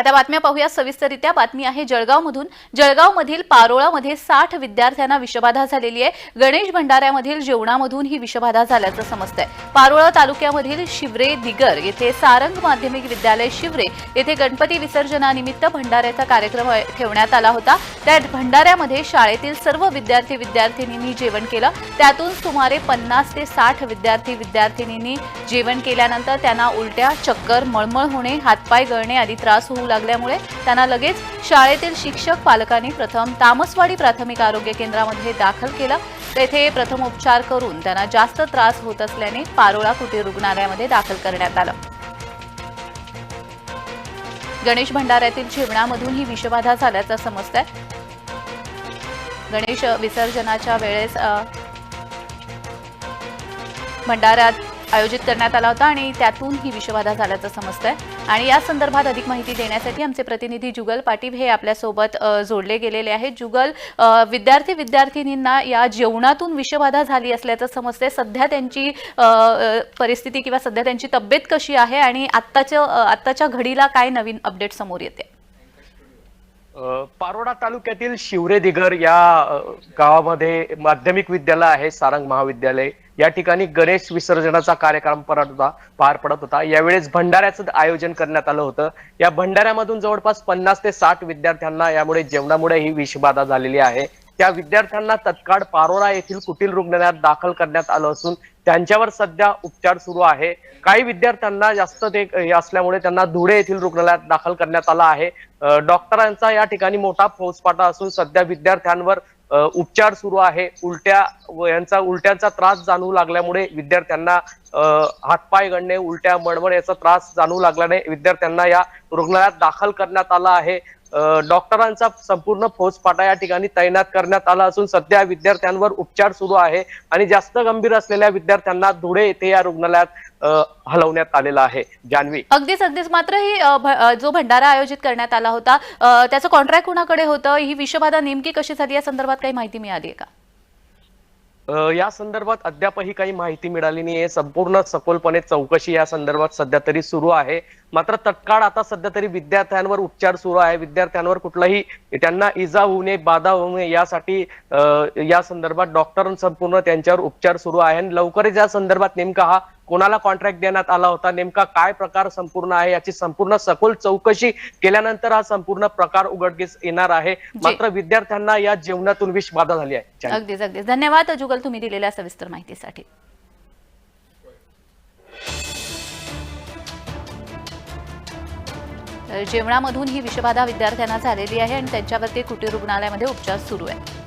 आता बातम्या पाहूया. सविस्तरित्या बातमी आहे जळगावमधून. जळगावमधील पारोळामध्ये साठ विद्यार्थ्यांना विषबाधा झालेली आहे. गणेश भंडाऱ्यामधील जेवणामधून ही विषबाधा झाल्याचं समजतंय. पारोळा तालुक्यामधील शिवरे दिगर येथे सारंग माध्यमिक विद्यालय शिवरे येथे गणपती विसर्जनानिमित्त भंडाऱ्याचा कार्यक्रम ठेवण्यात आला होता. त्या भंडाऱ्यामध्ये शाळेतील सर्व विद्यार्थी विद्यार्थिनींनी जेवण केलं. त्यातून सुमारे पन्नास ते साठ विद्यार्थी विद्यार्थिनींनी जेवण केल्यानंतर त्यांना उलट्या चक्कर मळमळ होणे हातपाय गळणे आदी त्रास होऊ लागल्यामुळे त्यांना लगेच शाळेतील शिक्षक पालकांनी प्रथम तामसवाडी प्राथमिक आरोग्य केंद्रामध्ये दाखल केलं. तेथे प्रथम उपचार करून त्यांना जास्त त्रास होत असल्याने पारोळा कुटीर रुग्णालयामध्ये दाखल करण्यात आलं. गणेश भंडाऱ्यातील जेवणामधून ही विषबाधा झाल्याचं समजतंय. गणेश विसर्जनाच्या वेळेस भंडाऱ्यात आयोजित करण्यात आला होता आणि त्यातून ही विषबाधा झाल्याचं समजतंय. आणि या संदर्भात अधिक माहिती देण्यासाठी आमचे प्रतिनिधी जुगल पाटील हे आपल्यासोबत जोडले गेलेले आहेत. जुगल विद्यार्थी विद्यार्थिनींना या जेवणातून विषबाधा झाली असल्याचं समजतंय. सध्या त्यांची परिस्थिती किंवा सध्या त्यांची तब्येत कशी आहे आणि आत्ताच्या आत्ताच्या घडीला काय नवीन अपडेट समोर येते? पारोडा तालुक्यातील शिवरे दिगर या गावामध्ये माध्यमिक विद्यालय आहे सारंग महाविद्यालय. या ठिकाणी गणेश विसर्जनाचा कार्यक्रम परत होता पार पडत होता. यावेळेस भंडाऱ्याचं आयोजन करण्यात आलं होतं. या भंडाऱ्यामधून जवळपास पन्नास ते साठ विद्यार्थ्यांना यामुळे जेवणामुळे ही विषबाधा झालेली आहे. त्या विद्यार्थ्यांना तत्काळ पारोळा येथील कुटील रुग्णालयात दाखल करण्यात आलं असून त्यांच्यावर सध्या उपचार सुरू आहे. काही विद्यार्थ्यांना जास्त ते असल्यामुळे त्यांना धुळे येथील रुग्णालयात दाखल करण्यात आला आहे. डॉक्टरांचा या ठिकाणी मोठा फौजफाटा असून सध्या विद्यार्थ्यांवर उपचार सुरू आहे. उलट्या व यांचा उलट्यांचा त्रास जाणवू लागल्यामुळे विद्यार्थ्यांना हातपाय गणणे उलट्या मळमळ याचा त्रास जाणवू लागल्याने विद्यार्थ्यांना या रुग्णालयात दाखल करण्यात आला आहे. डॉक्टरांचा संपूर्ण फौजफाटा या ठिकाणी तैनात करण्यात आला असून सध्या विद्यार्थ्यांवर उपचार सुरू आहे आणि जास्त गंभीर असलेल्या विद्यार्थ्यांना धुळे येथे या रुग्णालयात हलवण्यात आलेलं आहे. जान्हवी. अगदीच अगदीच. मात्र ही जो भंडारा आयोजित करण्यात आला होता त्याचं कॉन्ट्रॅक्ट कुणाकडे होतं? ही विषबाधा नेमकी कशी झाली? या संदर्भात काही माहिती मिळाली आहे का? या संदर्भात अद्यापही काही माहिती मिळाली नाहीये. संपूर्ण सखोलपणे चौकशी या संदर्भात सध्या तरी सुरू आहे. मात्र तत्काळ आता सध्या तरी विद्यार्थ्यांवर उपचार सुरू आहे. विद्यार्थ्यांवर कुठलाही त्यांना इजा होऊ नये बाधा होऊ नये यासाठी या संदर्भात डॉक्टर संपूर्ण त्यांच्यावर उपचार सुरू आहे. आणि लवकरच या संदर्भात नेमका हा कोणाला कॉन्ट्रॅक्ट देण्यात आला होता? नेमका काय प्रकार संपूर्ण आहे? याची संपूर्ण सखोल चौकशी केल्यानंतर हा संपूर्ण प्रकार उघडकीस येणार आहे. मात्र विद्यार्थ्यांना या जेवणातून विष बाधा झाली आहे. अगदीच अगदीच. धन्यवाद जुगल तुम्ही दिलेल्या सविस्तर माहितीसाठी. जेवणामधून ही विषबाधा विद्यार्थ्यांना झालेली आहे आणि त्यांच्यावरती कुटीर रुग्णालयामध्ये उपचार सुरू आहे.